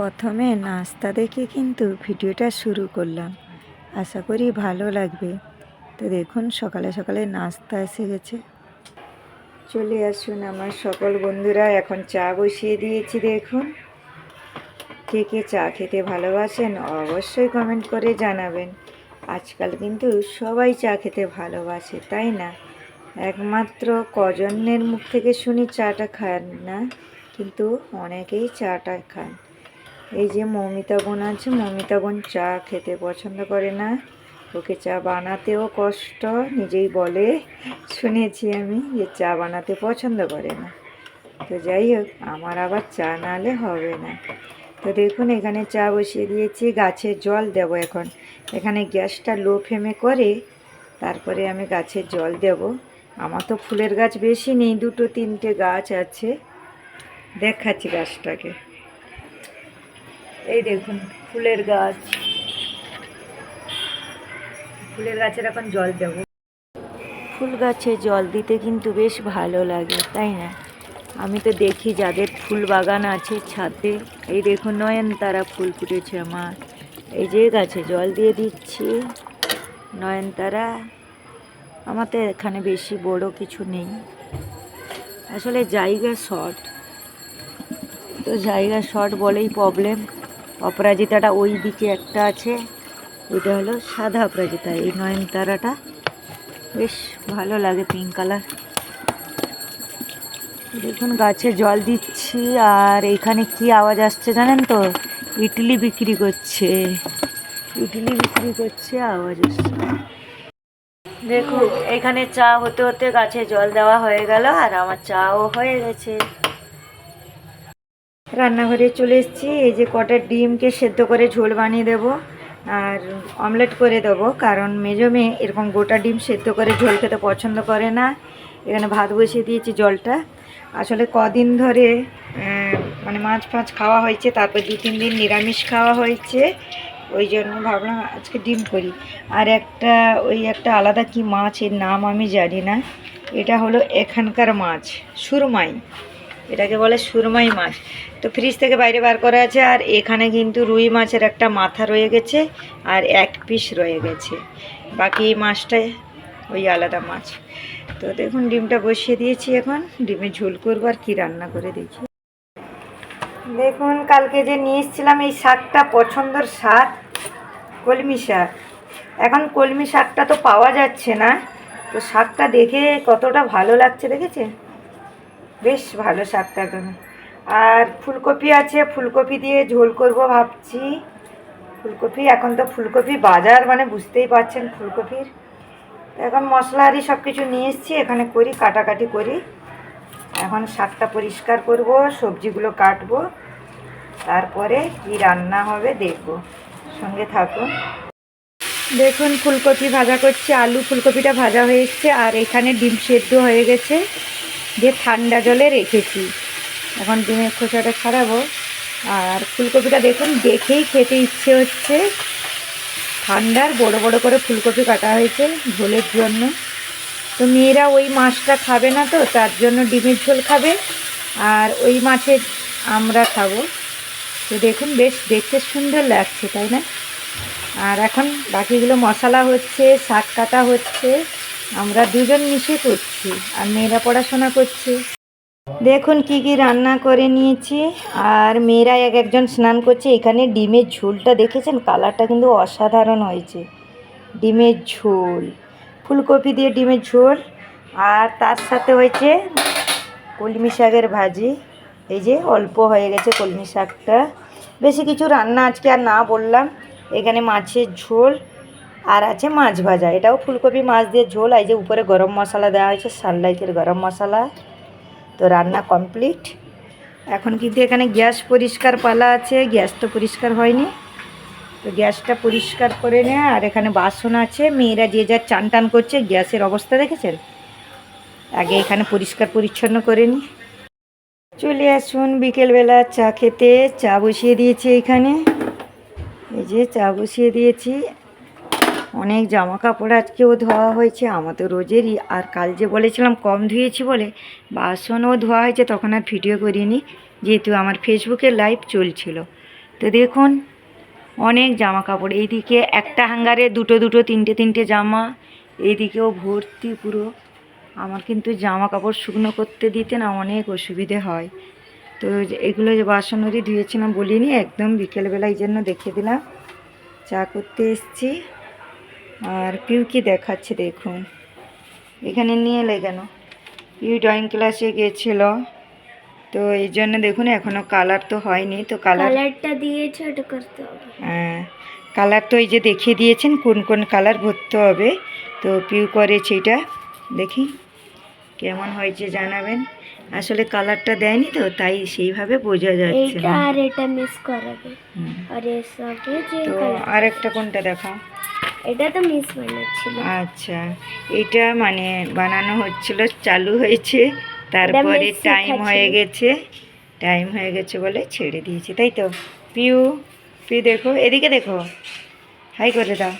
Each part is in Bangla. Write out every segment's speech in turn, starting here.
প্রথমে নাস্তা দেখে কিন্তু ভিডিওটা শুরু করলাম। আশা করি ভালো লাগবে। তো দেখুন, সকালে সকালে নাস্তা এসে গেছে। চলে আসুন আমার সকল বন্ধুরা, এখন চা বসিয়ে দিয়েছি দেখুন। কে কে চা খেতে ভালোবাসেন অবশ্যই কমেন্ট করে জানাবেন। আজকাল কিন্তু সবাই চা খেতে ভালোবাসে, তাই না? একমাত্র কজনের মুখ থেকে শুনি চাটা খান না, কিন্তু অনেকেই চাটা খান। এই যে মৌমিতা বোন আছে মৌমিতা বোন চা খেতে পছন্দ করে না। ওকে চা বানাতেও কষ্ট, নিজেই বলে। শুনেছি আমি যে চা বানাতে পছন্দ করে না। তো যাই হোক, আমার আবার চা নালে হবে না। তো দেখুন, এখানে চা বসিয়ে দিয়েছি, গাছে জল দেব এখন। এখানে গ্যাসটা লো ফ্লেমে করে তারপরে আমি গাছে জল দেব। আমার তো ফুলের গাছ বেশি নেই, দুটো তিনটে গাছ আছে। দেখাচ্ছি গাছটাকে। এই দেখুন, ফুলের গাছ। ফুলের গাছের এখন জল দেব। ফুল গাছে জল দিতে কিন্তু বেশ ভালো লাগে, তাই না? আমি তো দেখি যাদের ফুল বাগান আছে ছাদে। এই দেখুন, নয়নতারা ফুল ফুটেছে আমার। এই যে গাছে জল দিয়ে দিচ্ছি, নয়নতারা। আমার তো এখানে বেশি বড় কিছু নেই। আসলে জায়গা শর্ট। তো জায়গা শর্ট বলেই প্রবলেম অপরাজিতাটা ওই দিকে একটা আছে। এটা হলো সাদা অপরাজিতা, এই নয়নতারাটা। বেশ ভালো লাগে পিঙ্ক কালার দেখুন, গাছে জল দিচ্ছি, আর এখানে কি আওয়াজ আসছে জানেন তো? ইডলি বিক্রি করছে। ইডলি বিক্রি করছে, আওয়াজ আসছে। দেখুন, এখানে চা হতে হতে গাছে জল দেওয়া হয়ে গেল, আর আমার চাও হয়ে গেছে। রান্নাঘরে চলে এসেছি। এই যে কটা ডিমকে সেদ্ধ করে ঝোল বানিয়ে দেব আর অমলেট করে দেবো, কারণ মেজো মেয়ে এরকম গোটা ডিম সেদ্ধ করে ঝোল খেতে পছন্দ করে না। এখানে ভাত বসিয়ে দিয়েছি জলটা। আসলে কদিন ধরে মানে মাছ ফাছ খাওয়া হয়েছে, তারপর দু তিন দিন নিরামিষ খাওয়া হয়েছে, ওই জন্য ভাবলাম আজকে ডিম করি। আর একটা, ওই একটা আলাদা কি মাছ এর নাম আমি জানি না, এটা হলো এখানকার মাছ, সুরমাই। এটাকে বলে সুরমাই মাছ। তো ফ্রিজ থেকে বাইরে বার করা আছে আর এখানে কিন্তু রুই মাছের একটা মাথা রয়ে গেছে আর এক পিস রয়ে গেছে। বাকি এই মাছটাই ওই আলাদা মাছ। তো দেখুন, ডিমটা বসিয়ে দিয়েছি এখন। ডিমে ঝোল করব আর কী রান্না করে দেখি। দেখুন, কালকে যে নিয়ে এসেছিলাম এই শাকটা পছন্দর শাক, কলমি শাক। এখন কলমি শাকটা তো পাওয়া যাচ্ছে না। তো শাকটা দেখে কতটা ভালো লাগছে দেখেছে বেশ ভালো শাকটা একদম আর ফুলকপি আছে, ফুলকপি দিয়ে ঝোল করব ভাবছি। ফুলকপি, এখন তো ফুলকপি বাজার মানে বুঝতেই পারছেন ফুলকপির। এখন মশলা আরি সব কিছু নিয়ে এসেছি, এখানে করি, কাটাকাটি করি। এখন শাকটা পরিষ্কার করব, সবজিগুলো কাটবো। তারপরে কি রান্না হবে দেখব। সঙ্গে থাকুন। দেখুন, ফুলকপি ভাজা করছি, আলু ফুলকপিটা ভাজা হয়ে এসছে, আর এখানে ডিম সেদ্ধ হয়ে গেছে। দিয়ে ঠান্ডা জলে রেখেছি। এখন ডিমের খোসাটা ছাড়াবো। আর ফুলকপিটা দেখুন, দেখেই খেতে ইচ্ছে হচ্ছে। ঠান্ডার বড় বড় করে ফুলকপি কাটা হয়েছে ঝোলের জন্য। তো মেয়েরা ওই মাছটা খাবে না তো, তার জন্য ডিমের ঝোল খাবে। আর ওই মাছের আমরা খাব। তো দেখুন, বেশ দেখতে সুন্দর লাগছে, তাই না? আর এখন বাকিগুলো মশলা হচ্ছে, শাক কাটা হচ্ছে। আমরা দুজন মিশে করছি আর মেয়েরা পড়াশোনা করছে। দেখুন কি কি রান্না করে নিয়েছি। আর মেয়েরা এক একজন স্নান করছে। এখানে ডিমের ঝোলটা দেখেছেন? কালারটা কিন্তু অসাধারণ হয়েছে। ডিমের ঝোল, ফুলকপি দিয়ে ডিমের ঝোল, আর তার সাথে হয়েছে কলমি শাকের ভাজি। এই যে অল্প হয়ে গেছে কলমি শাকটা। বেশি কিছু রান্না আজকে আর না বললাম। এখানে মাছের ঝোল আর আছে মাছ ভাজা, এটাও ফুলকপি মাছ দিয়ে ঝোল। এই যে উপরে গরম মশলা দেওয়া হয়েছে সানলাইটের গরম মশলা। তো রান্না কমপ্লিট এখন কিন্তু এখানে গ্যাস পরিষ্কার পালা আছে, গ্যাস তো পরিষ্কার হয়নি। তো গ্যাসটা পরিষ্কার করে নেয় আর এখানে বাসন আছে। মেয়েরা যে যা চান টান করছে, গ্যাসের অবস্থা দেখেছেন? আগে এখানে পরিষ্কার পরিচ্ছন্ন করে নি। চলে আসুন বিকেলবেলা চা খেতে। চা বসিয়ে দিয়েছি এখানে। এই যে চা বসিয়ে দিয়েছি। অনেক জামা কাপড় আজকেও ধোয়া হয়েছে, আমার তো রোজেরই। আর কাল যে বলেছিলাম কম ধুয়েছি বলে, বাসনও ধোয়া হয়েছে, তখন আর ভিডিও করিনি, যেহেতু আমার ফেসবুকে লাইভ চলছিল। তো দেখুন, অনেক জামা কাপড় এইদিকে একটা হ্যাঙ্গারে দুটো দুটো, তিনটে তিনটে জামা, এইদিকেও ভর্তি পুরো। আমার কিন্তু জামা কাপড় শুকনো করতে দিতে না অনেক অসুবিধে হয়। তো এগুলো যে বাসনরি ধুয়েছিলাম বলিনি, একদম বিকেলবেলা এই জন্য দেখে দিলাম। চা করতে এসছি। আর পিউকি দেখাচ্ছে দেখুন। এখানে নিয়ে এলে কেন? পিউ ড্রয়িং ক্লাসে গিয়েছিল। তো এই জন্য দেখুন এখনও কালার তো হয়নি। তো কালার কালারটা দিয়ে ছোট করতে হবে। হ্যাঁ কালার তো এই যে দেখিয়ে দিয়েছেন কোন কোন কালার ভরতে হবে। তো পিউ করেছে এটা। দেখি কেমন হয়েছে জানাবেন। আসলে কালারটা দেয়নি তো তাই সেইভাবে বোঝা যাচ্ছে না। আর এটা মিস করাবে। আর এর যে কালার আরেকটা কোনটা দেখাও? এটা তো মিস বানাচ্ছিল আচ্ছা এটা মানে বানানো হচ্ছিল চালু হয়েছে তারপরে টাইম হয়ে গেছে টাইম হয়ে গেছে বলে ছেড়ে দিয়েছি তাই তো? পিউ পিউ দেখো এদিকে দেখো। হাই করে দাও।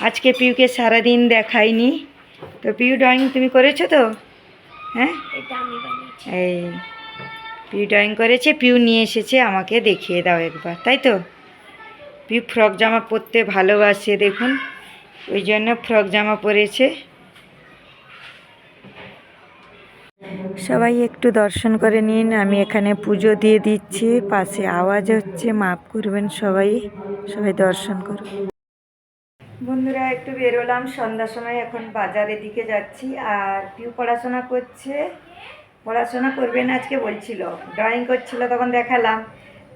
আজকে পিউকে সারাদিন দেখাইনি। তো পিউ ড্রয়িং তুমি করেছ তো? হ্যাঁ? এই পিউ ড্রয়িং করেছে পিউ নিয়ে এসেছে আমাকে দেখিয়ে দাও একবার তাই তো? পিউ ফ্রক জামা পরতে ভালোবাসে দেখুন। ওই জন্য ফ্রক জামা পরেছে। সবাই একটু দর্শন করে নিন, আমি এখানে পুজো দিয়ে দিচ্ছি, পাশে আওয়াজ হচ্ছে মাফ করবেন সবাই সবাই দর্শন করুন। বন্ধুরা, একটু বেরোলাম, সন্ধ্যার সময় এখন বাজারের দিকে যাচ্ছি, আর পিউ পড়াশোনা করছে, পড়াশোনা করবে না আজকে বলছিল ড্রয়িং করছিল তখন দেখালাম,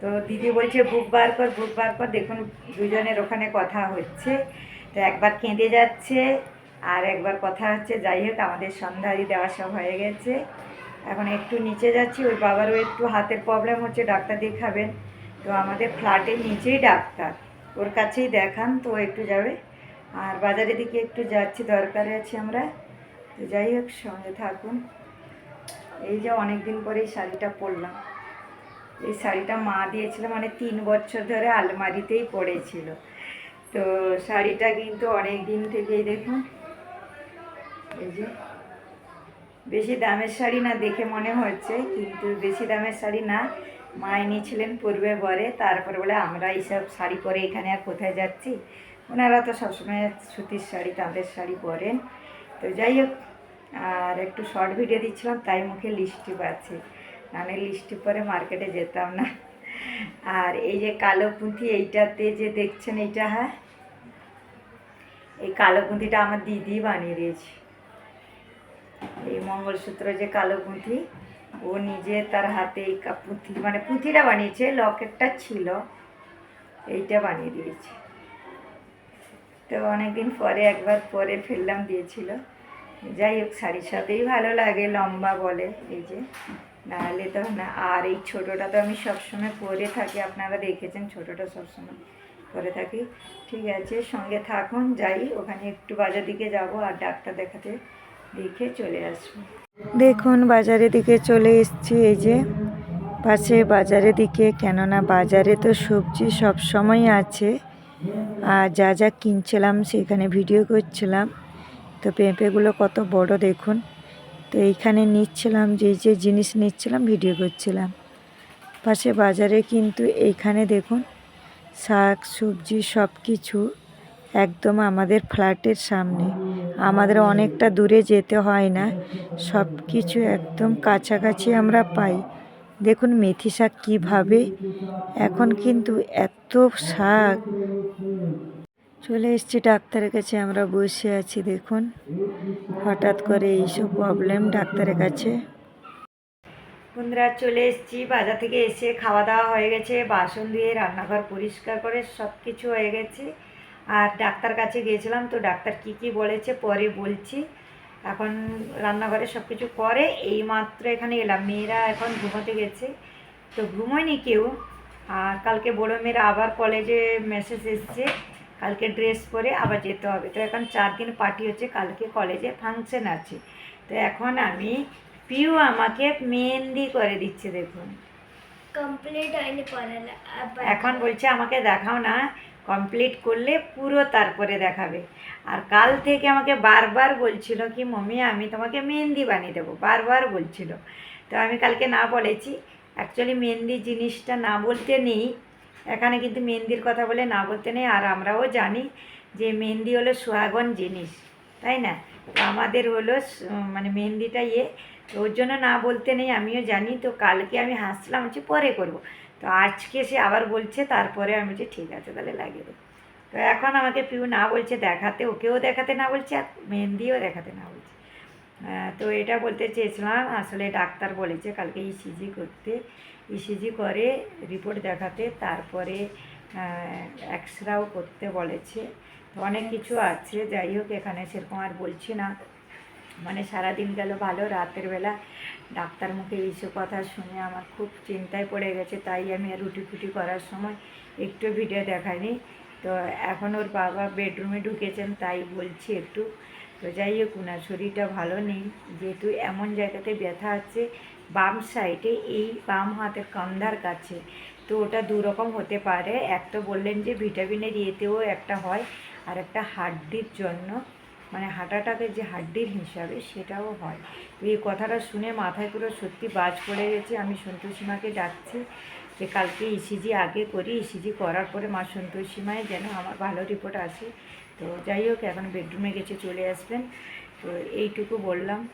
তো দিদি বলছে বুক বার কর বার কর, দেখুন দুজনের ওখানে কথা হচ্ছে। তো একবার কেঁদে যাচ্ছে, আর একবার কথা হচ্ছে, যাই হোক, আমাদের সন্ধ্যারি দেওয়া সব হয়ে গেছে। এখন একটু নিচে যাচ্ছি, ওর বাবারও একটু হাতের প্রবলেম হচ্ছে, ডাক্তার দেখাবেন। তো আমাদের ফ্ল্যাটের নিচেই ডাক্তার, ওর কাছেই দেখান, তো একটু যাবে। আর বাজারের দিকে একটু যাচ্ছি, দরকারে আছি আমরা। তো যাই হোক, সঙ্গে থাকুন। এই যে অনেক দিন পরে এই শাড়িটা পরলাম। এই শাড়িটা মা দিয়েছিল মানে তিন বছর ধরে আলমারিতেই পড়েছিল। তো শাড়িটা কিন্তু অনেক দিন থেকেই দেখুন। এই যে। বেশি দামের শাড়ি না দেখে মনে হচ্ছে, কিন্তু বেশি দামের শাড়ি না। মা এনেছিলেন পূর্বে পরে তারপরে বলে আমরা এইসব শাড়ি পরে এখানে আর কোথায় যাচ্ছি? ওনারা তো সবসময় সুতির শাড়ি, তাঁতের শাড়ি পরেন। তো যাই হোক, আর একটু শর্ট ভিডিও দিচ্ছিলাম, তাই মুখে লিস্টিপ আছে। নাহলে লিস্টিপ পরে মার্কেটে যেতাম না। আর এই যে কালো পুঁথি, এইটাতে যে দেখছেন এইটা হ্যাঁ? এই কালো পুঁথিটা আমার দিদি বানিয়ে দিয়েছে। এই মঙ্গলসূত্র যে কালো পুঁথি, ও নিজে তার হাতে এই পুঁথি মানে পুঁথিটা বানিয়েছে, লকেটটা ছিল, এইটা বানিয়ে দিয়েছে। তো অনেকদিন পরে, একবার পরে ফেললাম, দিয়েছিল। যাই হোক, শাড়ির সাথেই ভালো লাগে, লম্বা বলে, এই যে। নাহলে তো না, আর এই ছোটোটা তো আমি সবসময় পরে থাকি, আপনারা দেখেছেন ছোটোটা সবসময় পরে থাকি। ঠিক আছে, সঙ্গে থাকুন, যাই, ওখানে একটু বাজার দিকে যাব আর ডাক্তার দেখাতে দেখে চলে আসব। দেখুন, বাজারের দিকে চলে এসেছি, এই যে পাশে বাজারের দিকে, কেননা বাজারে তো সবজি সব সময় আছে। আর যা যা কিনছিলাম, সেখানে ভিডিও করছিলাম। তো পেঁপেগুলো কত বড়, দেখুন। তো এইখানে নিচ্ছিলাম, যে যে জিনিস নিচ্ছিলাম, ভিডিও করছিলাম। পাশে বাজারে কিন্তু এইখানে দেখুন, শাক, সবজি সব কিছু একদম আমাদের ফ্ল্যাটের সামনে। আমাদের অনেকটা দূরে যেতে হয় না সব কিছু একদম কাছাকাছি আমরা পাই। দেখুন মেথি শাক কীভাবে, এখন কিন্তু এত শাক চলে এসেছি ডাক্তারের কাছে, আমরা বসে আছি, দেখুন। হঠাৎ করে এইসব প্রবলেম ডাক্তারের কাছে। বন্ধুরা, চলে এসেছি, বাজার থেকে এসে খাওয়া দাওয়া হয়ে গেছে, বাসন ধুয়ে রান্নাঘর পরিষ্কার করে সব কিছু হয়ে গেছে। আর ডাক্তার কাছে গিয়েছিলাম, তো ডাক্তার কি কি বলেছে পরে বলছি। এখন রান্নাঘরে সব কিছু করে এই মাত্র এখানে এলাম। মেয়েরা এখন ঘুমোতে গেছে, তো ঘুমোয়নি কেউ। আর কালকে বড়ো মেয়েরা আবার কলেজে মেসেজ এসছে। কালকে ড্রেস পরে আবার যেতে হবে। তো এখন চার দিন পার্টি হচ্ছে কালকে কলেজে ফাংশন আছে। তো এখন আমি পিউ আমাকে মেহেন্দি করে দিচ্ছে দেখুন। কমপ্লিট হয়নি পড়ালে এখন বলছে আমাকে দেখাও না কমপ্লিট করলে পুরো তারপরে দেখাবে। আর কাল থেকে আমাকে বারবার বলছিল কি মমি আমি তোমাকে মেহেন্দি বানিয়ে দেবো। বারবার বলছিল। তো আমি কালকে না বলেছি। অ্যাকচুয়ালি মেহেন্দি জিনিসটা না বলতে নেই। এখানে কিন্তু মেহেন্দির কথা বলে না বলতে নেই, আর আমরাও জানি যে মেহেন্দি হলো সোহাগন জিনিস, তাই না? তো আমাদের হলো মানে মেহেন্দিটা ইয়ে তো ওর জন্য না বলতে নেই, আমিও জানি, তো কালকে আমি হাসলাম হচ্ছে পরে করব। তো আজকে সে আবার বলছে, তারপরে আমি বলছি ঠিক আছে, তাহলে লাগিয়ে দেবো। তো এখন আমাকে পিউ না বলছে দেখাতে, ওকেও দেখাতে না বলছে, আর মেহেন্দিও দেখাতে না বলছে। তো এটা বলতে চেয়েছিলাম, আসলে ডাক্তার বলেছে কালকে ইসিজি করতে। ইসিজি করে রিপোর্ট দেখাতে, তারপরে এক্সরাও করতে বলেছে। তো অনেক কিছু আছে, যাই হোক, এখানে সেরকম আর বলছি না। মানে সারাদিন গেল ভালো, রাতের বেলা ডাক্তার মুখে এইসব কথা শুনে আমার খুব চিন্তায় পড়ে গেছে, তাই আমি আর রুটি ফুটি করার সময় একটু ভিডিও দেখাইনি। তো এখন ওর বাবা বেডরুমে ঢুকেছেন, তাই বলছি একটু। তো যাই হোক ওনার শরীরটা ভালো নেই। যেহেতু এমন জায়গাতে ব্যথা আছে, বাম সাইডে এই বাম হাতের কান্ধার কাছে। তো ওটা দু রকম হতে পারে। এক তো বললেন যে ভিটামিনের ইয়েতেও একটা হয়, আর একটা হাড্ডির জন্য। মানে হাঁটাটাকে যে হাড্ডির হিসাবে সেটাও হয়। তো এই কথাটা শুনে মাথায় পুরো সত্যি বাজ পড়ে গেছে। আমি সন্তোষীমাকে ডাকছি যে কালকে ইসিজি আগে করি। ইসিজি করার পরে মা সন্তোষীমায় যেন আমার ভালো রিপোর্ট আসে। তো যাই হোক, এখন বেডরুমে গেছে, চলে আসবেন। তো এইটুকু বললাম।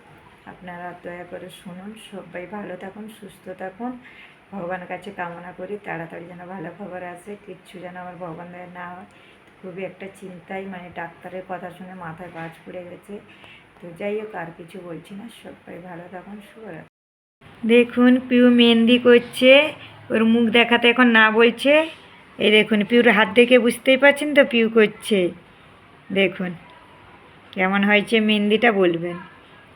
আপনারা দয়া করে শুনুন। সবাই ভালো থাকুন, সুস্থ থাকুন। ভগবানের কাছে কামনা করি। তাড়াতাড়ি যেন ভালো খবর আসে। কিচ্ছু যেন আমার ভগবান দয়া না হয়। খুবই একটা চিন্তাই মানে ডাক্তারের কথা শুনে মাথায় বাজ পড়ে গেছে। তো যাই হোক, আর কিছু বলছি না। সবাই ভালো থাকুন শুভরাত্রি দেখুন, পিউ মেহেন্দি করছে। ওর মুখ দেখাতে এখন না বলছে। এই দেখুন, পিউর হাত দেখে বুঝতেই পারছেন তো পিউ করছে। দেখুন, কেমন হয়েছে মেহেন্দিটা বলবেন।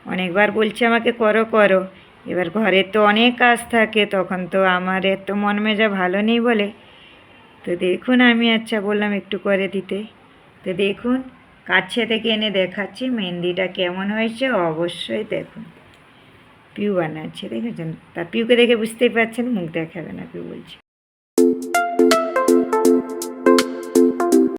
অনেকবার বলছে আমাকে, করো করো। এবার ঘরে তো অনেক কাজ থাকে, তখন তো আমার এত মন মেজা ভালো নেই বলে। তো দেখুন, আমি আচ্ছা বললাম একটু করে দিতে। তো দেখুন, কাছে থেকে এনে দেখাচ্ছি মেহেন্দিটা কেমন হয়েছে, অবশ্যই দেখুন। পিউ বানাচ্ছে, দেখেছেন? তা পিউকে দেখে বুঝতেই পারছেন, মুখ দেখাবে না পিউ বলছে।